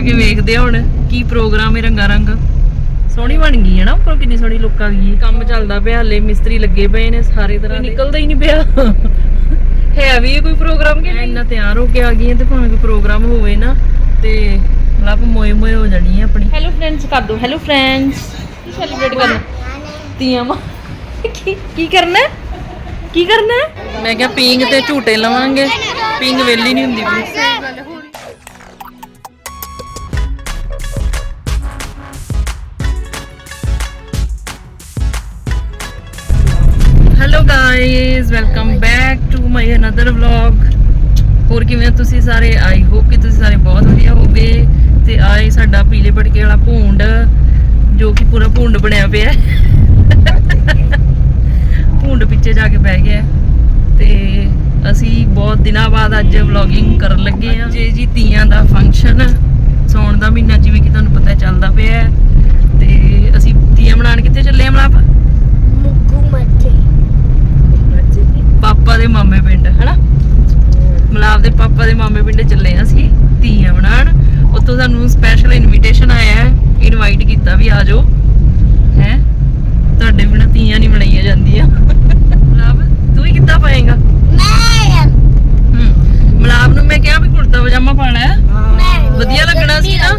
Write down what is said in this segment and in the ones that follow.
ਕੇ ਵੇਖਦੇ ਆ ਹੁਣ ਕੀ ਪ੍ਰੋਗਰਾਮ ਹੈ ਰੰਗਾ ਰੰਗ। ਸੋਹਣੀ ਬਣ ਗਈ ਹੈ ਨਾ ਉੱਪਰ ਕਿੰਨੀ ਸੋਹਣੀ ਲੁੱਕ ਆ ਗਈ ਹੈ। ਕੰਮ ਚੱਲਦਾ ਪਿਆ ਹਲੇ ਮਿਸਤਰੀ ਲੱਗੇ ਪਏ ਨੇ ਸਾਰੇ ਤਰ੍ਹਾਂ ਦੇ। ਨਿਕਲਦਾ ਹੀ ਨਹੀਂ ਪਿਆ। ਹੈ ਵੀ ਕੋਈ ਪ੍ਰੋਗਰਾਮ ਕਿ ਨਹੀਂ? ਇੰਨਾ ਤਿਆਰ ਹੋ ਕੇ ਆ ਗਈ ਹੈ ਤੇ ਭਾਵੇਂ ਕੋਈ ਪ੍ਰੋਗਰਾਮ ਹੋਵੇ ਨਾ ਤੇ ਲੱਭ ਮੋਏ ਮੋਏ ਹੋ ਜਾਣੀ ਹੈ ਆਪਣੀ। ਹੈਲੋ ਫਰੈਂਡਸ ਕਰ ਦੋ ਹੈਲੋ ਫਰੈਂਡਸ ਕੀ ਸੈਲੀਬ੍ਰੇਟ ਕਰਨਾ ਤੀਆਂ ਮਾ ਕੀ ਕੀ ਕਰਨਾ? ਹੈ? ਕੀ ਕਰਨਾ? ਹੈ? ਮੈਂ ਕਿਹਾ ਪੀਂਗ ਤੇ ਝੂਟੇ ਲਵਾਂਗੇ। ਪੀਂਗ ਵੇਲੀ ਨਹੀਂ ਹੁੰਦੀ। ਪਈ guys welcome back to my another vlog ਹੋਰ ਕਿਵੇਂ ਤੁਸੀਂ ਸਾਰੇ ਆਈ ਹੋਪ ਕਿ ਤੁਸੀਂ ਸਾਰੇ ਬਹੁਤ ਵਧੀਆ ਹੋਗੇ ਤੇ ਆਏ ਸਾਡਾ ਪੀਲੇ ਪਟਕੇ ਵਾਲਾ ਭੂੰਡ ਜੋ ਕਿ ਪੂਰਾ ਭੂੰਡ ਬਣਿਆ ਪਿਆ ਹੈ। ਭੂੰਡ ਪਿੱਛੇ ਜਾ ਕੇ ਬਹਿ ਗਿਆ। ਤੇ ਅਸੀਂ ਬਹੁਤ ਦਿਨਾਂ ਬਾਅਦ ਅੱਜ ਵਲੌਗਿੰਗ ਕਰਨ ਲੱਗੇ ਆ ਜੇ ਜੀ ਤੀਆਂ ਦਾ ਫੰਕਸ਼ਨ ਸੌਣ ਦਾ ਮਹੀਨਾ ਜਿਵੇਂ ਕਿ ਤੁਹਾਨੂੰ ਪਤਾ ਚੱਲਦਾ ਪਿਆ ਹੈ। ਤੇ ਅਸੀਂ ਤੀਆਂ ਮਨਾਉਣ ਕਿੱਥੇ ਚੱਲੇ ਆ ਮਲਾਪ ਮੁੱਗੂ ਪਾਪਾ ਦੇ ਮਾਮੇ ਪਿੰਡ ਹਨਾ? ਮਲਾਪ ਦੇ ਪਾਪਾ ਦੇ ਮਾਮੇ ਪਿੰਡ ਚੱਲੇ ਆ ਅਸੀਂ ਤੀਆਂ ਬਣਾਉਣ। ਉੱਥੋਂ ਸਾਨੂੰ ਸਪੈਸ਼ਲ ਇਨਵੀਟੇਸ਼ਨ ਆਇਆ ਹੈ ਇਨਵਾਈਟ ਕੀਤਾ ਵੀ ਆ ਜਾਓ। ਹੈ? ਤੁਹਾਡੇ ਬਿਨਾ ਤੀਆਂ ਨਹੀਂ ਬਣਾਈਆਂ ਜਾਂਦੀਆਂ। ਮਲਾਪ ਤੂੰ ਹੀ ਕਿੱਦਾਂ ਪਾਏਗਾ? ਮੈਂ। ਨੂੰ ਮੈਂ ਕਿਹਾ ਵੀ ਕੁੜਤਾ ਪਜਾਮਾ ਪਾਣਾ ਹੈ। ਵਧੀਆ ਲੱਗਣਾ ਸੀ ਨਾ?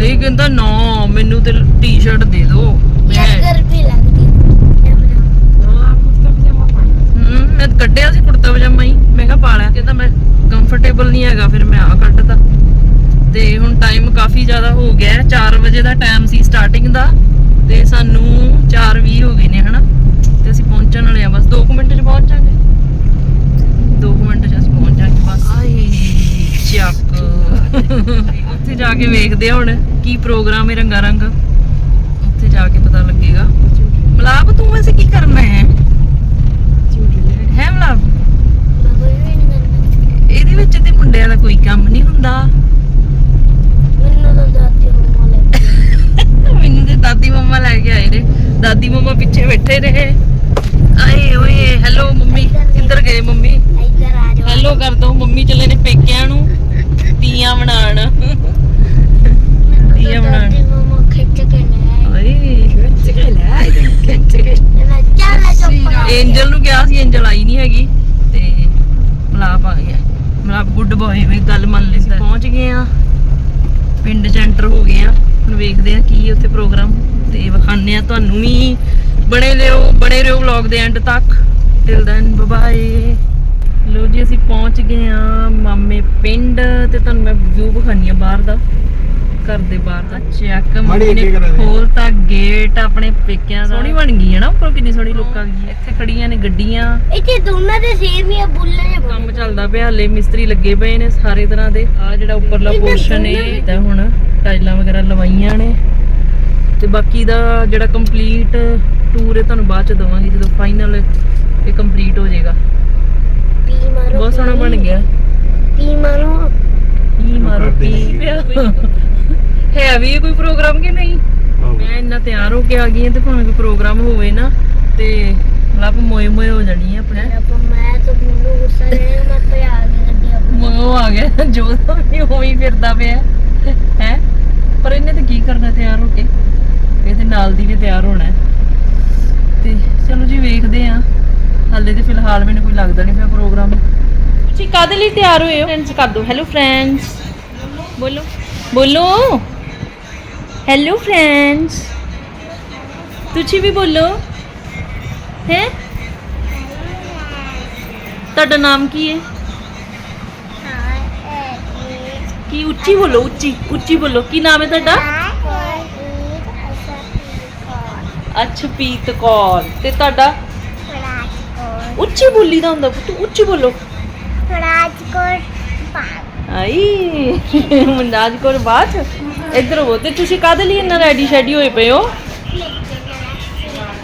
ਇਹ ਕਹਿੰਦਾ ਨਾ ਮੈਨੂੰ ਤੇ ਟੀ-ਸ਼ਰਟ ਦੇ ਦਿਓ ਮੈਂ ਯਾਰ ਵੀ ਲੱਗਦੀ ਹੈ ਹੂੰ ਮੈਂ ਕੱਢਿਆ ਸੀ ਕੁੜਤਾ ਪਜਾਮਾ ਹੀ। ਮੈਂ ਕਿਹਾ ਪਾ ਲਿਆ ਕਹਿੰਦਾ ਮੈਂ ਕੰਫਰਟੇਬਲ ਨਹੀਂ ਹੈਗਾ ਫਿਰ ਮੈਂ ਆ ਕੱਢਦਾ ਤੇ ਹੁਣ ਟਾਈਮ ਕਾਫੀ ਜ਼ਿਆਦਾ ਹੋ ਗਿਆ ਹੈ। 4 ਵਜੇ ਦਾ ਟਾਈਮ ਸੀ ਸਟਾਰਟਿੰਗ ਦਾ ਤੇ ਸਾਨੂੰ 4:20 ਹੋ ਗਏ ਨੇ ਹਨਾ? ਤੇ ਅਸੀਂ ਪਹੁੰਚਣ ਵਾਲੇ ਆ ਬਸ 2 ਮਿੰਟ ਚ ਪਹੁੰਚ ਜਾਾਂਗੇ। 2 ਮਿੰਟ ਚ ਅਸੀਂ ਪਹੁੰਚ ਜਾਾਂਗੇ ਬਸ। ਆਏ ਚੱਕ। ਉੱਥੇ ਜਾ ਕੇ ਵੇਖਦੇ ਆ ਹੁਣ ਕੀ ਪ੍ਰੋਗਰਾਮ ਹੈ ਰੰਗਾ ਰੰਗ। ਉੱਥੇ ਜਾ ਕੇ ਪਤਾ ਲੱਗੇਗਾ। ਮਲਾਪ ਤੂੰ ਵੈਸੇ ਕੀ ਕਰਨਾ ਹੈ ਮਲਾਪ ਇਹਦੇ ਵਿੱਚ ਤੇ ਮੁੰਡਿਆਂ ਦਾ ਕੋਈ ਕੰਮ ਨਹੀਂ ਹੁੰਦਾ। ਮੈਨੂੰ ਤਾਂ ਦਾਦੀ ਮੰਮਾ ਲੈ ਮੈਨੂੰ ਤੇ ਦਾਦੀ ਮੰਮਾ ਲੈ ਕੇ ਆਏ ਨੇ। ਦਾਦੀ ਮੰਮਾ ਪਿੱਛੇ ਬੈਠੇ ਰਹੇ। ਆਏ ਓਏ ਹੈਲੋ ਮੰਮੀ ਕਿੱਧਰ ਗਏ ਮੰਮੀ? ਇੱਧਰ ਆ ਜਾਓ। ਹੈਲੋ ਕਰ ਦੋ ਮੰਮੀ ਚੱਲੇ ਨੇ ਪੇਕਿਆਂ ਨੂੰ। ਤੀਆਂ ਬਣਾਉਣ। ਤੀਆਂ ਬਣਾਉਣ। ਦਾਦੀ ਮੰਮਾ ਖਿੱਚ ਕੇ ਲੈ ਓਏ ਮੈਂ ਚੱਲ ਚੁੱਪ ਐਂਜਲ ਨੂੰ ਕਿਹਾ ਸੀ ਐਂਜਲ ਆਈ ਨਹੀਂ ਹੈਗੀ। ਤੇ ਮਲਾਪ ਆ ਗਿਆ। ਮਲਾਪ ਗੁੱਡ ਬॉय ਵੀ ਗੱਲ ਮੰਨ ਲਈ ਸੀ ਪਹੁੰਚ ਗਏ ਆ ਪਿੰਡ ਚ ਐਂਟਰ ਹੋ ਗਏ ਆ ਹੁਣ ਵੇਖਦੇ ਆ ਕੀ ਉੱਥੇ ਪ੍ਰੋਗਰਾਮ ਤੇ ਵਿਖਾਣੇ ਆ ਤੁਹਾਨੂੰ ਵੀ ਬਣੇ ਰਹੋ ਬਣੇ ਰਹੋ ਵਲੌਗ ਦੇ ਐਂਡ ਤੱਕ। ਟਿਲ ਦੈਨ ਬਾਏ ਲੋ ਜੀ ਅਸੀਂ ਪਹੁੰਚ ਗਏ ਆ ਮਾਮੇ ਪਿੰਡ ਤੇ ਤੁਹਾਨੂੰ ਮੈਂ ਵਿਊ ਵਿਖਾਣੀ ਆ ਬਾਹਰ ਦਾ। ਘਰ ਦੇ ਬਾਹਰ ਦਾ। ਚੈੱਕ ਮੰਮੀ ਨੇ ਖੋਲਤਾ ਗੇਟ ਆਪਣੇ ਪੇਕਿਆਂ ਦਾ। ਸੋਹਣੀ ਬਣ ਗਈ ਹੈ ਨਾ ਉੱਪਰ ਕਿੰਨੀ ਸੋਹਣੀ ਲੁੱਕ ਆ ਗਈ ਹੈ। ਇੱਥੇ ਖੜੀਆਂ ਨੇ ਗੱਡੀਆਂ। ਇੱਥੇ ਦੋਨਾਂ ਦੇ ਸੇਮ ਹੀ ਆ ਬੁੱਲੇ। ਕੰਮ ਚੱਲਦਾ ਪਿਆ ਹਲੇ ਮਿਸਤਰੀ ਲੱਗੇ ਪਏ ਨੇ ਸਾਰੇ ਤਰ੍ਹਾਂ ਦੇ। ਆ ਜਿਹੜਾ ਉੱਪਰਲਾ ਪੋਰਸ਼ਨ ਹੈ ਤਾਂ ਹੁਣ ਟਾਈਲਾਂ ਵਗੈਰਾ ਲਵਾਈਆਂ ਨੇ। ਤੇ ਬਾਕੀ ਦਾ ਜਿਹੜਾ ਕੰਪਲੀਟ ਟੂਰ ਹੈ ਤੁਹਾਨੂੰ ਬਾਅਦ ਚ ਦਵਾਂਗੀ ਜਦੋਂ ਫਾਈਨਲ ਇਹ ਕੰਪਲੀਟ ਹੋ ਜਾਏਗਾ। ਪੀ ਮਾਰੋ ਬਹੁਤ ਸੋਹਣਾ ਬਣ ਗਿਆ। ਪੀ ਮਾਰੋ। ਕੀ ਮਾਰੋ ਕੀ ਹੈ ਵੀ ਕੋਈ ਪ੍ਰੋਗਰਾਮ ਕਿ ਨਹੀਂ? ਮੈਂ ਇੰਨਾ ਤਿਆਰ ਹੋ ਕੇ ਆ ਗਈ ਹਾਂ ਤੇ ਭਾਵੇਂ ਕੋਈ ਪ੍ਰੋਗਰਾਮ ਹੋਵੇ ਨਾ ਤੇ ਲੱਭ ਮੋਏ ਮੋਏ ਹੋ ਜਾਣੀ ਹੈ ਆਪਣੇ। ਆਪਾਂ ਮੈਂ ਤਾਂ ਮੈਨੂੰ ਗੁੱਸਾ ਨਹੀਂ ਮੈਂ ਗੱਡੀ ਆਪਣੀ। ਮੋ ਆ ਗਿਆ ਜੋ ਵੀ ਉਵੇਂ ਹੀ ਫਿਰਦਾ ਪਿਆ। ਹੈ? ਪਰ ਇਹਨੇ ਤੇ ਕੀ ਕਰਨਾ ਤਿਆਰ ਹੋ ਕੇ? ਇਹਦੇ ਨਾਲ ਦੀ ਨੇ ਤਿਆਰ ਹੋਣਾ। ਤੇ ਚਲੋ ਜੀ ਵੇਖਦੇ ਆ ਹਾਲੇ ਤੇ ਫਿਲਹਾਲ ਮੈਨੂੰ ਕੋਈ ਲੱਗਦਾ ਨਹੀਂ ਪਿਆ ਪ੍ਰੋਗਰਾਮ। ਤੁਸੀਂ ਕਾਦੇ ਲਈ ਤਿਆਰ ਹੋਏ ਹੋ? ਫਰੈਂਡਸ ਕਰ ਦੋ। ਹੈਲੋ ਫਰੈਂਡਸ ਬੋਲੋ। ਬੋਲੋ। ਹੈਲੋ ਫਰੈਂਡਸ ਤੁਸੀਂ ਵੀ ਬੋਲੋ। ਹੈ? ਤੁਹਾਡਾ ਨਾਮ ਕੀ ਹੈ? ਕੀ ਉੱਚੀ ਬੋਲੋ ਉੱਚੀ ਉੱਚੀ ਬੋਲੋ। ਕੀ ਨਾਮ ਹੈ ਤੁਹਾਡਾ? ਅਛਪੀਤ ਕੌਰ। ਤੇ ਤੁਹਾਡਾ? ਉੱਚੀ ਬੋਲੀ ਦਾ ਹੁੰਦਾ ਤੂੰ ਉੱਚੀ ਬੋਲੋ। ਆਈ ਮੁੰਡਾਜ ਕੋਲ ਬਾਤ ਇੱਧਰ ਹੋ ਤੇ ਤੁਸੀਂ ਕਾਦੇ ਲਈ ਇੰਨਾ ਰੈਡੀ ਸ਼ੈਡੀ ਹੋਏ ਪਏ ਹੋ?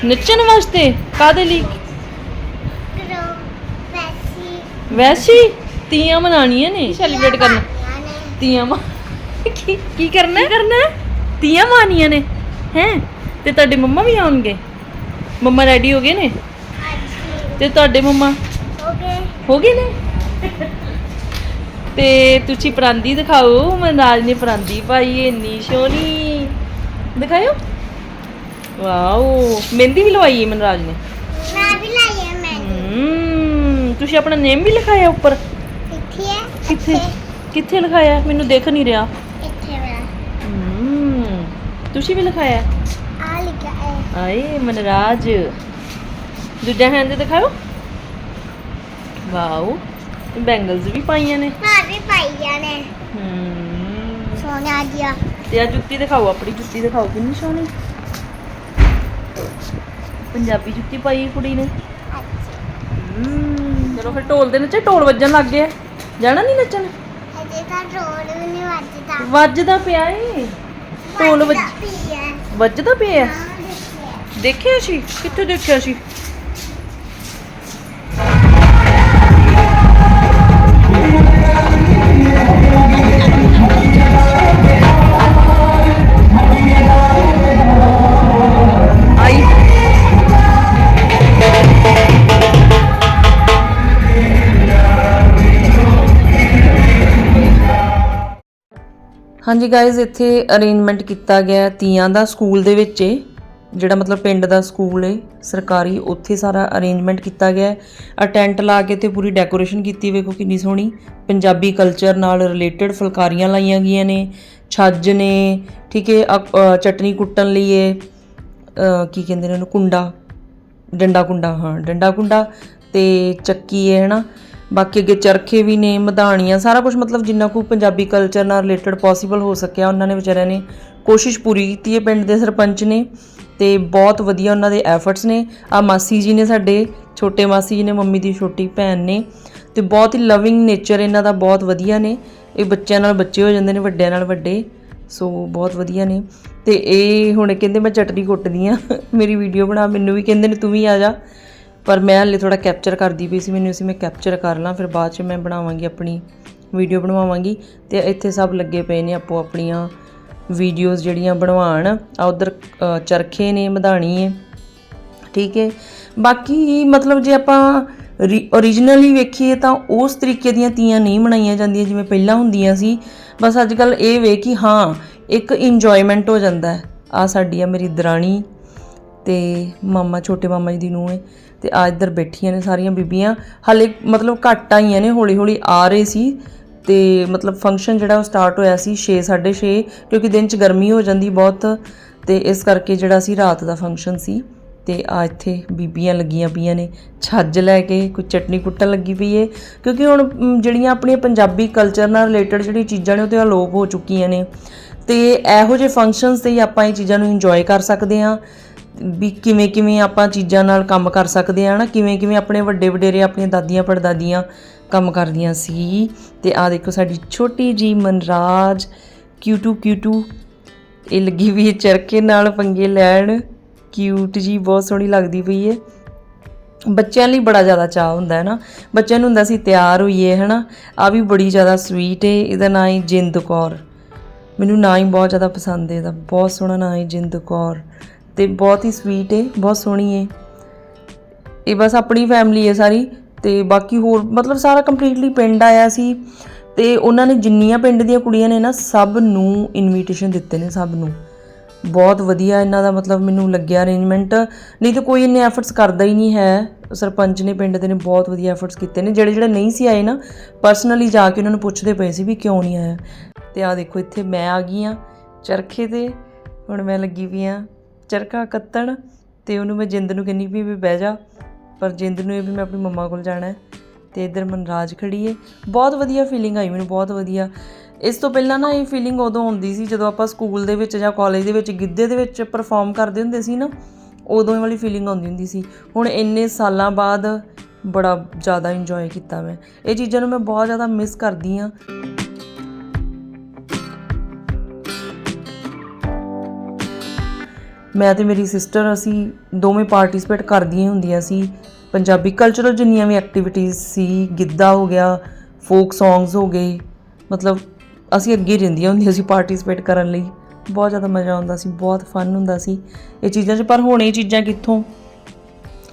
ਨੱਚਣ ਵਾਸਤੇ? ਕਾਦੇ ਲਈ? ਵੈਸੀ ਤੀਆਂ ਮਨਾਣੀਆਂ ਨੇ। ਸੈਲੀਬ੍ਰੇਟ ਕਰਨਾ। ਤੀਆਂ ਮਾ ਕੀ ਕੀ ਕਰਨਾ? ਹੈ? ਕਰਨਾ? ਤੀਆਂ ਮਾਨੀਆਂ ਨੇ। ਹੈ? ਤੇ ਤੁਹਾਡੇ ਮੰਮਾ ਵੀ ਆਉਣਗੇ। ਮੰਮਾ ਰੈਡੀ ਹੋ ਗਏ ਨੇ? ਤੇ ਤੁਹਾਡੇ ਮੰਮਾ? ਹੋ ਗਏ ਨੇ? ਤੇ ਤੁਸੀਂ ਪਰਾਂਦੀ ਦਿਖਾਓ ਮਨਰਾਜ ਨੇ ਪਰਾਂਦੀ ਪਾਈ ਇੰਨੀ ਸੋਹਣੀ। ਦਿਖਾਇਓ। ਵਾਓ ਮਹਿੰਦੀ ਵੀ ਲਵਾਈ ਹੈ ਮਨਰਾਜ ਨੇ? ਮੈਂ ਵੀ ਲਾਈ ਹੈ ਮੈਂ ਤੁਸੀਂ ਆਪਣਾ ਨੇਮ ਵੀ ਲਿਖਾਇਆ ਉੱਪਰ? ਕਿੱਥੇ ਹੈ ਕਿੱਥੇ? ਕਿੱਥੇ ਲਿਖਾਇਆ? ਮੈਨੂੰ ਦਿਖ ਨਹੀਂ ਰਿਹਾ। ਇੱਥੇ ਤੁਸੀਂ ਵੀ ਲਿਖਾਇਆ? ਆ ਲਿਖਿਆ ਹੈ। ਆਏ ਮਨਰਾਜ। ਦੂਜਾ ਹੈਂਡ ਦਿਖਾਓ। ਵਾਓ ਬੈਂਗਲਸ ਵੀ ਪਾਈਆਂ ਨੇ। ਪਾਈ ਜਾਣੇ ਹਮ ਸੋਨਾ ਗਿਆ ਤੇ ਆ ਜੁੱਤੀ ਦਿਖਾਓ ਆਪਣੀ ਜੁੱਤੀ ਦਿਖਾਓ ਕਿੰਨੀ ਸੋਹਣੀ। ਪੰਜਾਬੀ ਜੁੱਤੀ ਪਾਈ ਕੁੜੀ ਨੇ। ਹਮ ਚਲੋ ਫਿਰ ਢੋਲ ਦੇ ਨੱਚੇ ਢੋਲ ਵੱਜਣ ਲੱਗ ਗਿਆ। ਜਾਣਾ ਨਹੀਂ ਨੱਚਣ? ਅਜੇ ਤਾਂ ਵੀ ਨਹੀਂ ਵੱਜਦਾ। ਵੱਜਦਾ ਪਿਆ ਏ। ਢੋਲ ਵੱਜ ਵੱਜਦਾ ਹੈ ਵੱਜਦਾ ਪਿਆ। ਹਾਂ ਦੇਖਿਆ ਸੀ? ਕਿੱਥੇ ਦੇਖਿਆ ਸੀ? ਹਾਂਜੀ ਗਾਇਜ਼ ਇੱਥੇ ਅਰੇਂਜਮੈਂਟ ਕੀਤਾ ਗਿਆ ਤੀਆਂ ਦਾ ਸਕੂਲ ਦੇ ਵਿੱਚ ਏ ਜਿਹੜਾ ਮਤਲਬ ਪਿੰਡ ਦਾ ਸਕੂਲ ਏ ਸਰਕਾਰੀ ਉੱਥੇ ਸਾਰਾ ਅਰੇਂਜਮੈਂਟ ਕੀਤਾ ਗਿਆ ਹੈ। ਆ ਟੈਂਟ ਲਾ ਕੇ ਤੇ ਪੂਰੀ ਡੈਕੋਰੇਸ਼ਨ ਕੀਤੀ ਵੇਖੋ ਕਿੰਨੀ ਸੋਹਣੀ। ਪੰਜਾਬੀ ਕਲਚਰ ਨਾਲ ਰਿਲੇਟਡ ਫੁਲਕਾਰੀਆਂ ਲਾਈਆਂ ਗਈਆਂ ਨੇ ਛੱਜ ਨੇ ਠੀਕ ਹੈ ਅ, ਚਟਨੀ ਕੁੱਟਣ ਲਈ ਏ ਕੀ ਕਹਿੰਦੇ ਨੇ ਉਹਨੂੰ ਕੁੰਡਾ ਡੰਡਾ ਕੁੰਡਾ ਹਾਂ ਡੰਡਾ ਕੁੰਡਾ ਤੇ ਚੱਕੀ ਹੈ ਹਨਾ। ਬਾਕੀ ਅੱਗੇ ਚਰਖੇ ਵੀ ਨੇ, ਮਧਾਣੀਆਂ, ਸਾਰਾ ਕੁਝ ਮਤਲਬ ਜਿੰਨਾ ਕੁ ਪੰਜਾਬੀ ਕਲਚਰ ਨਾਲ ਰਿਲੇਟਡ ਪੋਸੀਬਲ ਹੋ ਸਕਿਆ, ਉਹਨਾਂ ਨੇ ਵਿਚਾਰਿਆਂ ਨੇ ਕੋਸ਼ਿਸ਼ ਪੂਰੀ ਕੀਤੀ ਹੈ, ਪਿੰਡ ਦੇ ਸਰਪੰਚ ਨੇ ਤੇ ਬਹੁਤ ਵਧੀਆ ਉਹਨਾਂ ਦੇ ਐਫਰਟਸ ਨੇ। ਆ ਮਾਸੀ ਜੀ ਨੇ ਸਾਡੇ, ਛੋਟੇ ਮਾਸੀ ਜੀ ਨੇ, ਮੰਮੀ ਦੀ ਛੋਟੀ ਭੈਣ ਨੇ ਤੇ ਬਹੁਤ ਹੀ ਲਵਿੰਗ ਨੇਚਰ ਇਹਨਾਂ ਦਾ ਬਹੁਤ ਵਧੀਆ ਨੇ। ਇਹ ਬੱਚਿਆਂ ਨਾਲ ਬੱਚੇ ਹੋ ਜਾਂਦੇ ਨੇ, ਵੱਡਿਆਂ ਨਾਲ ਵੱਡੇ, ਸੋ ਬਹੁਤ ਵਧੀਆ ਨੇ। ਤੇ ਇਹ ਹੁਣ ਕਹਿੰਦੇ ਮੈਂ ਚਟਨੀ ਕੁੱਟਦੀ ਆ ਮੇਰੀ ਵੀਡੀਓ ਬਣਾ, ਮੈਨੂੰ ਵੀ ਕਹਿੰਦੇ ਨੇ, ਤੂੰ ਵੀ ਆ ਜਾ। ਪਰ ਮੈਂ ਹਲੇ ਥੋੜਾ ਕੈਪਚਰ ਕਰਦੀ ਪਈ ਸੀ, ਮੈਨੂੰ ਸੀ ਮੈਂ ਕੈਪਚਰ ਕਰ ਲਾਂ, ਫਿਰ ਬਾਅਦ ਚ ਮੈਂ ਬਣਾਵਾਂਗੀ ਆਪਣੀ ਵੀਡੀਓ ਬਣਵਾਵਾਂਗੀ ਤੇ ਇੱਥੇ ਸਭ ਲੱਗੇ ਪਏ ਨੇ ਆਪੋ ਆਪਣੀਆਂ ਵੀਡੀਓਜ਼ ਜਿਹੜੀਆਂ ਬਣਵਾਉਣ। ਆ ਉਧਰ ਚਰਖੇ ਨੇ, ਮਧਾਣੀ ਹੈ ਠੀਕ ਹੈ ਬਾਕੀ ਮਤਲਬ ਜੇ ਆਪਾਂ ਓਰੀਜਨਲੀ ਵੇਖੀਏ ਤਾਂ ਉਸ ਤਰੀਕੇ ਦੀਆਂ ਤੀਆਂ ਨਹੀਂ ਬਣਾਈਆਂ ਜਾਂਦੀਆਂ ਜਿਵੇਂ ਪਹਿਲਾਂ ਹੁੰਦੀਆਂ ਸੀ। ਬਸ ਅੱਜ ਕੱਲ ਇਹ ਵੇ ਕਿ ਹਾਂ, ਇੱਕ ਇੰਜੋਇਮੈਂਟ ਹੋ ਜਾਂਦਾ ਹੈ। ਆ ਸਾਡੀ ਆ ਮੇਰੀ ਦਰਾਣੀ ਤੇ ਮਾਮਾ, ਛੋਟੇ ਮਾਮਾ ਜੀ ਦੀ ਨੂੰਹ ਹੈ ਤੇ ਆ ਇੱਧਰ ਬੈਠੀਆਂ ਨੇ ਸਾਰੀਆਂ ਬੀਬੀਆਂ। ਹਾਲੇ ਮਤਲਬ ਘੱਟ ਆਈਆਂ ਨੇ ਹੌਲੀ ਹੌਲੀ ਆ ਰਹੇ ਸੀ। ਤੇ ਮਤਲਬ ਫੰਕਸ਼ਨ ਜਿਹੜਾ ਉਹ ਸਟਾਰਟ ਹੋਇਆ ਸੀ 6 6:30 ਕਿਉਂਕਿ ਦਿਨ 'ਚ ਗਰਮੀ ਹੋ ਜਾਂਦੀ ਬਹੁਤ। ਤੇ ਇਸ ਕਰਕੇ ਜਿਹੜਾ ਸੀ ਰਾਤ ਦਾ ਫੰਕਸ਼ਨ ਸੀ। ਤੇ ਆ ਇੱਥੇ ਬੀਬੀਆਂ ਲੱਗੀਆਂ ਪਈਆਂ ਨੇ। ਛੱਜ ਲੈ ਕੇ ਕੋਈ ਚਟਨੀ ਕੁੱਟਣ ਲੱਗੀ ਪਈ ਏ। ਕਿਉਂਕਿ ਹੁਣ ਜਿਹੜੀਆਂ ਆਪਣੀਆਂ ਪੰਜਾਬੀ ਕਲਚਰ ਨਾਲ ਰਿਲੇਟਡ ਜਿਹੜੀਆਂ ਚੀਜ਼ਾਂ ਨੇ, ਉਹ ਤੇ ਅਲੋਪ ਹੋ ਚੁੱਕੀਆਂ ਨੇ। ਤੇ ਇਹੋ ਜਿਹੇ ਫੰਕਸ਼ਨਸ ਤੇ ਹੀ ਆਪਾਂ ਇਹ ਚੀਜ਼ਾਂ ਨੂੰ ਇੰਜੋਏ ਕਰ ਸਕਦੇ ਹਾਂ। ਵੀ ਕਿਵੇਂ ਕਿਵੇਂ ਆਪਾਂ ਚੀਜ਼ਾਂ ਨਾਲ ਕੰਮ ਕਰ ਸਕਦੇ ਹਾਂ ਨਾ ਕਿਵੇਂ ਕਿਵੇਂ ਆਪਣੇ ਵੱਡੇ ਵਡੇਰੇ, ਆਪਣੀਆਂ ਦਾਦੀਆਂ ਪੜਦਾਦੀਆਂ ਕੰਮ ਕਰਦੀਆਂ ਸੀ। ਤੇ ਆ ਦੇਖੋ ਸਾਡੀ ਛੋਟੀ ਜੀ ਮਨਰਾਜ ਕਿਊਟੂ ਕਿਊਟੂ ਇਹ ਲੱਗੀ ਵੀ ਹੈ ਚਰਖੇ ਨਾਲ ਪੰਗੇ ਲੈਣ। ਕਿਊਟ ਜੀ ਬਹੁਤ ਸੋਹਣੀ ਲੱਗਦੀ ਪਈ ਹੈ। ਬੱਚਿਆਂ ਲਈ ਬੜਾ ਜ਼ਿਆਦਾ ਚਾਹ ਹੁੰਦਾ ਹੈ ਨਾ? ਬੱਚਿਆਂ ਨੂੰ ਹੁੰਦਾ ਸੀ ਤਿਆਰ ਹੋਈਏ, ਹਨਾ? ਆ ਵੀ ਬੜੀ ਜ਼ਿਆਦਾ ਸਵੀਟ ਹੈ, ਇਹਦਾ ਨਾਂ ਹੈ ਜਿੰਦ ਕੌਰ। ਮੈਨੂੰ ਨਾਂ ਹੀ ਬਹੁਤ ਜ਼ਿਆਦਾ ਪਸੰਦ ਹੈ, ਇਹਦਾ ਬਹੁਤ ਸੋਹਣਾ ਨਾਂ ਹੈ ਜਿੰਦ ਕੌਰ। ਤੇ ਬਹੁਤ ਹੀ ਸਵੀਟ ਹੈ ਬਹੁਤ ਸੋਹਣੀ ਹੈ ਇਹ ਬਸ ਆਪਣੀ ਫੈਮਿਲੀ ਹੈ ਸਾਰੀ ਤੇ ਬਾਕੀ ਹੋਰ ਮਤਲਬ ਸਾਰਾ ਕੰਪਲੀਟਲੀ ਪਿੰਡ ਆਇਆ ਸੀ ਤੇ ਉਹਨਾਂ ਨੇ ਜਿੰਨੀਆਂ ਪਿੰਡ ਦੀਆਂ ਕੁੜੀਆਂ ਨੇ ਨਾ ਸਭ ਨੂੰ ਇਨਵੀਟੇਸ਼ਨ ਦਿੱਤੇ ਨੇ ਸਭ ਨੂੰ। ਬਹੁਤ ਵਧੀਆ ਇਹਨਾਂ ਦਾ ਮਤਲਬ ਮੈਨੂੰ ਲੱਗਿਆ ਅਰੇਂਜਮੈਂਟ ਨਹੀਂ ਤਾਂ ਕੋਈ ਇੰਨੇ ਐਫਰਟਸ ਕਰਦਾ ਹੀ ਨਹੀਂ ਹੈ। ਸਰਪੰਚ ਨੇ ਪਿੰਡ ਦੇ ਨੇ ਬਹੁਤ ਵਧੀਆ ਐਫਰਟਸ ਕੀਤੇ ਨੇ। ਜਿਹੜੇ ਜਿਹੜੇ ਨਹੀਂ ਸੀ ਆਏ ਨਾ ਪਰਸਨਲੀ ਜਾ ਕੇ ਉਹਨਾਂ ਨੂੰ ਪੁੱਛਦੇ ਪਏ ਸੀ ਵੀ ਕਿਉਂ ਨਹੀਂ ਆਇਆ। ਤੇ ਆ ਦੇਖੋ, ਇੱਥੇ ਮੈਂ ਆ ਗਈ ਆ ਚਰਖੇ ਤੇ ਹੁਣ ਮੈਂ ਲੱਗੀ ਵੀ ਆ ਚਰਖਾ ਕੱਤਣ ਤੇ ਉਹਨੂੰ ਮੈਂ ਜਿੰਦ ਨੂੰ ਕਹਿੰਨੀ ਵੀ ਵੀ ਬਹਿ ਜਾ, ਪਰ ਜਿੰਦ ਨੂੰ ਇਹ ਵੀ ਮੈਂ ਆਪਣੀ ਮੰਮਾ ਕੋਲ ਜਾਣਾ ਹੈ ਤੇ ਇੱਧਰ ਮਨਰਾਜ ਖੜੀ ਏ ਬਹੁਤ ਵਧੀਆ ਫੀਲਿੰਗ ਆਈ ਮੈਨੂੰ, ਬਹੁਤ ਵਧੀਆ। ਇਸ ਤੋਂ ਪਹਿਲਾਂ ਨਾ ਇਹ ਫੀਲਿੰਗ ਉਦੋਂ ਆਉਂਦੀ ਸੀ ਜਦੋਂ ਆਪਾਂ ਸਕੂਲ ਦੇ ਵਿੱਚ ਜਾਂ ਕਾਲਜ ਦੇ ਵਿੱਚ ਗਿੱਧੇ ਦੇ ਵਿੱਚ ਪਰਫਾਰਮ ਕਰਦੇ ਹੁੰਦੇ ਸੀ ਨਾ, ਉਦੋਂ ਹੀ ਵਾਲੀ ਫੀਲਿੰਗ ਆਉਂਦੀ ਹੁੰਦੀ ਸੀ। ਹੁਣ ਇੰਨੇ ਸਾਲਾਂ ਬਾਅਦ ਬੜਾ ਜ਼ਿਆਦਾ ਇੰਜੋਏ ਕੀਤਾ ਮੈਂ। ਇਹ ਚੀਜ਼ਾਂ ਨੂੰ ਮੈਂ ਬਹੁਤ ਜ਼ਿਆਦਾ ਮਿਸ ਕਰਦੀ ਆ ਮੈਂ ਤੇ ਮੇਰੀ ਸਿਸਟਰ ਅਸੀਂ ਦੋਵੇਂ ਪਾਰਟਿਸਿਪੇਟ ਕਰਦੀਆਂ ਹੁੰਦੀਆਂ ਸੀ। ਪੰਜਾਬੀ ਕਲਚਰਲ ਜਿੰਨੀਆਂ ਵੀ ਐਕਟੀਵਿਟੀਜ਼ ਸੀ, ਗਿੱਧਾ ਹੋ ਗਿਆ ਫੋਕ ਸੌਂਗਸ ਹੋ ਗਏ, ਮਤਲਬ ਅਸੀਂ ਅੱਗੇ ਰਹਿੰਦੀਆਂ ਹੁੰਦੀਆਂ ਸੀ ਪਾਰਟਿਸਿਪੇਟ ਕਰਨ ਲਈ। ਬਹੁਤ ਜ਼ਿਆਦਾ ਮਜ਼ਾ ਆਉਂਦਾ ਸੀ, ਬਹੁਤ ਫਨ ਹੁੰਦਾ ਸੀ। ਇਹ ਚੀਜ਼ਾਂ 'ਚ, ਪਰ ਹੁਣ ਇਹ ਚੀਜ਼ਾਂ ਕਿੱਥੋਂ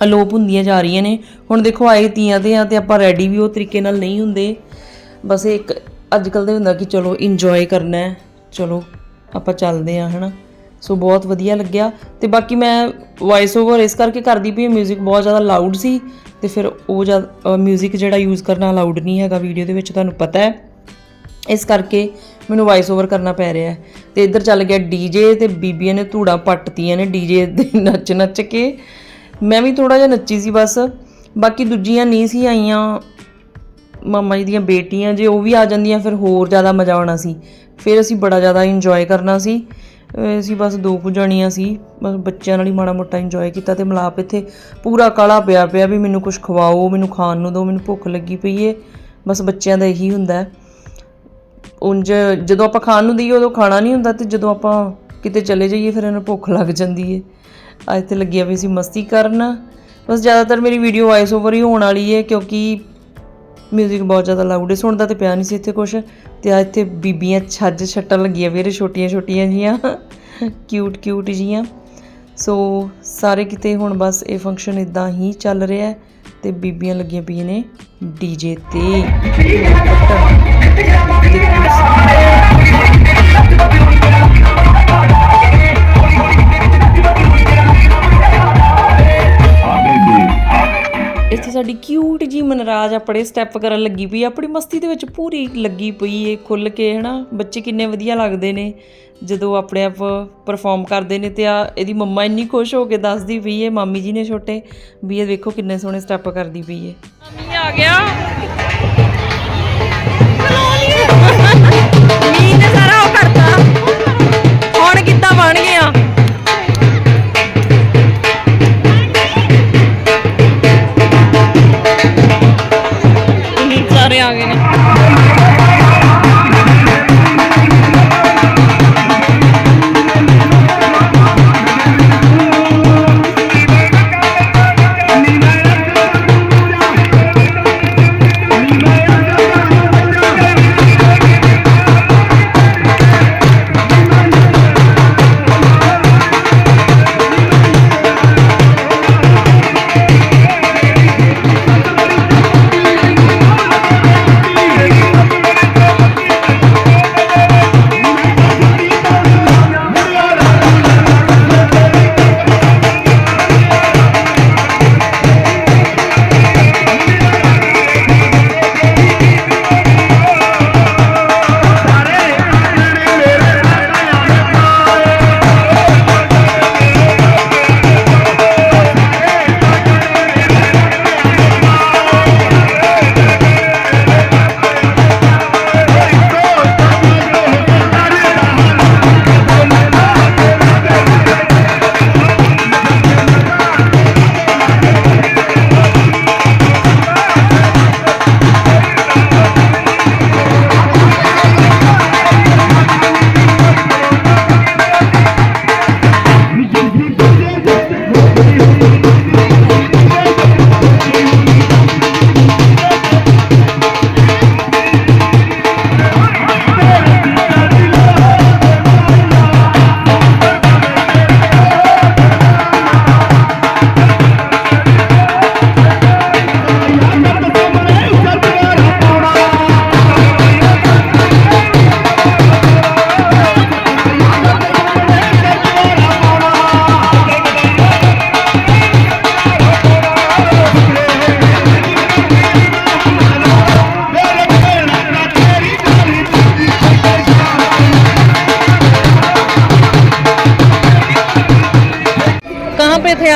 ਅਲੋਪ ਹੁੰਦੀਆਂ ਜਾ ਰਹੀਆਂ ਨੇ। ਹੁਣ ਦੇਖੋ, ਆਏ ਤੀਆਂ ਦੇ ਆ ਤੇ ਆਪਾਂ ਰੈਡੀ ਵੀ ਉਹ ਤਰੀਕੇ ਨਾਲ ਨਹੀਂ ਹੁੰਦੇ। ਬਸ ਇੱਕ, ਅੱਜ ਕੱਲ ਦੇ ਹੁੰਦਾ ਕਿ ਚਲੋ ਇੰਜੋਏ ਕਰਨਾ ਹੈ। ਚਲੋ ਆਪਾਂ ਚੱਲਦੇ ਆ ਹਨਾ। ਸੋ ਬਹੁਤ ਵਧੀਆ ਲੱਗਿਆ। ਤੇ ਬਾਕੀ ਮੈਂ ਵੌਇਸ ਓਵਰ ਇਸ ਕਰਕੇ ਕਰਦੀ ਪਈ ਮਿਊਜ਼ਿਕ ਬਹੁਤ ਜ਼ਿਆਦਾ ਲਾਊਡ ਸੀ ਤੇ ਫਿਰ ਉਹ ਜਦ ਮਿਊਜ਼ਿਕ ਜਿਹੜਾ ਯੂਜ਼ ਕਰਨਾ ਅਲਾਉਡ ਨਹੀਂ ਹੈਗਾ ਵੀਡੀਓ ਦੇ ਵਿੱਚ, ਤੁਹਾਨੂੰ ਪਤਾ ਹੈ। ਇਸ ਕਰਕੇ ਮੈਨੂੰ ਵੌਇਸ ਓਵਰ ਕਰਨਾ ਪੈ ਰਿਹਾ ਤੇ ਇੱਧਰ ਚੱਲ ਗਿਆ ਡੀਜੇ ਤੇ ਬੀਬੀਆਂ ਨੇ ਧੂੜਾ ਪੱਟਤੀਆਂ ਨੇ ਡੀਜੇ ਦੇ ਨੱਚ ਨੱਚ ਕੇ। ਮੈਂ ਵੀ ਥੋੜਾ ਜਿਹਾ ਨੱਚੀ ਸੀ ਬਸ। ਬਾਕੀ ਦੂਜੀਆਂ ਨਹੀਂ ਸੀ ਆਈਆਂ। ਮਾਮਾ ਜੀ ਦੀਆਂ ਬੇਟੀਆਂ ਜੇ ਉਹ ਵੀ ਆ ਜਾਂਦੀਆਂ, ਫਿਰ ਹੋਰ ਜ਼ਿਆਦਾ ਮਜ਼ਾ ਆਉਣਾ ਸੀ। ਫਿਰ ਅਸੀਂ ਬੜਾ ਜ਼ਿਆਦਾ ਇੰਜੋਏ ਕਰਨਾ ਸੀ। ਅਸੀਂ ਬਸ ਦੋ ਕੁ ਜਣੀਆਂ ਸੀ, ਬਸ ਬੱਚਿਆਂ ਨਾਲ ਹੀ ਮਾੜਾ ਮੋਟਾ ਇੰਜੋਏ ਕੀਤਾ ਤੇ ਮਲਾਪ ਇੱਥੇ ਪੂਰਾ ਕਾਲਾ ਪਿਆ ਪਿਆ ਵੀ ਮੈਨੂੰ ਕੁਝ ਖਵਾਓ, ਮੈਨੂੰ ਖਾਣ ਨੂੰ ਦਿਓ, ਮੈਨੂੰ ਭੁੱਖ ਲੱਗੀ ਪਈ ਏ। ਬਸ ਬੱਚਿਆਂ ਦਾ ਇਹੀ ਹੁੰਦਾ ਹੈ। ਉਂਝ ਜਦੋਂ ਆਪਾਂ ਖਾਣ ਨੂੰ ਦਈਏ, ਉਦੋਂ ਖਾਣਾ ਨਹੀਂ ਹੁੰਦਾ ਤੇ ਜਦੋਂ ਆਪਾਂ ਕਿਤੇ ਚਲੇ ਜਾਈਏ, ਫਿਰ ਇਹਨਾਂ ਭੁੱਖ ਲੱਗ ਜਾਂਦੀ ਏ। ਅੱਜ ਤੇ ਲੱਗਿਆ ਵੀ ਅਸੀਂ ਮਸਤੀ ਕਰਨ। ਬਸ ਜ਼ਿਆਦਾਤਰ ਮੇਰੀ ਵੀਡੀਓ ਵਾਇਸ ਓਵਰ ਹੀ ਹੋਣ ਵਾਲੀ ਏ, ਕਿਉਂਕਿ 뮤직 ਬਹੁਤ ਜ਼ਿਆਦਾ ਲਾਊਡ ਹੈ ਸੁਣਦਾ ਤੇ ਪਿਆ ਨਹੀਂ ਸੀ ਇੱਥੇ ਕੁਛ ਤੇ ਆ ਇੱਥੇ ਬੀਬੀਆਂ ਛੱਜ ਛੱਟਣ ਲੱਗੀਆਂ ਵੀਰੇ ਛੋਟੀਆਂ ਛੋਟੀਆਂ ਜੀਆਂ ਕਿਊਟ ਕਿਊਟ ਜੀਆਂ ਸੋ ਸਾਰੇ ਕਿਤੇ ਹੁਣ ਬਸ ਇਹ ਫੰਕਸ਼ਨ ਇਦਾਂ ਹੀ ਚੱਲ ਰਿਹਾ ਹੈ ਤੇ ਬੀਬੀਆਂ ਲੱਗੀਆਂ ਪਈਆਂ ਨੇ ਡੀਜੇ ਤੇ ਸਾਡੀ ਕਿਊਟ ਜੀ ਮਨਰਾਜ ਆਪਣੇ ਸਟੈਪ ਕਰਨ ਲੱਗੀ ਪਈ ਆਪਣੀ ਮਸਤੀ ਦੇ ਵਿੱਚ ਪੂਰੀ ਲੱਗੀ ਪਈ ਏ ਖੁੱਲ ਕੇ ਹਨਾ? ਬੱਚੇ ਕਿੰਨੇ ਵਧੀਆ ਲੱਗਦੇ ਨੇ। ਜਦੋਂ ਆਪਣੇ ਆਪ ਪਰਫਾਰਮ ਕਰਦੇ ਨੇ ਤੇ ਆ ਇਹਦੀ ਮੰਮਾ ਇੰਨੀ ਖੁਸ਼ ਹੋ ਕੇ ਦੱਸਦੀ ਪਈ ਏ ਮਾਮੀ ਜੀ ਨੇ ਛੋਟੇ ਵੀ ਇਹ ਵੇਖੋ ਕਿੰਨੇ ਸੋਹਣੇ ਸਟੈਪ ਕਰਦੀ ਪਈ ਏ। ਮਾਮੀ ਆ ਗਿਆ। ਮੀਂਹ ਨੇ ਸਾਰਾ ਉਹ ਕਰਤਾ। ਹੁਣ ਕਿੱਦਾਂ ਬਣ ਗਿਆ?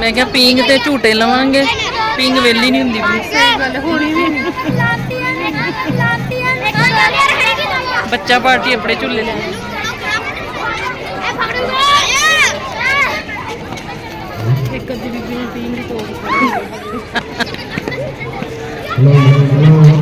ਮੈਂ ਕਿਹਾ ਪੀਂਗ ਤੇ ਝੂਟੇ ਲਵਾਂਗੇ। ਪਿੰਗ ਵੇਲੀ ਨਹੀਂ ਹੁੰਦੀ ਗੱਲ ਹੋਣੀ ਵੀ ਬੱਚਾ ਪਾਰਟੀ ਆਪਣੇ ਝੁੱਲੇ ਲੈ। ਇੱਕ ਅੱਧੀ ਬੀਬੀ ਨੇ ਪੀਂਗ ਤੋੜ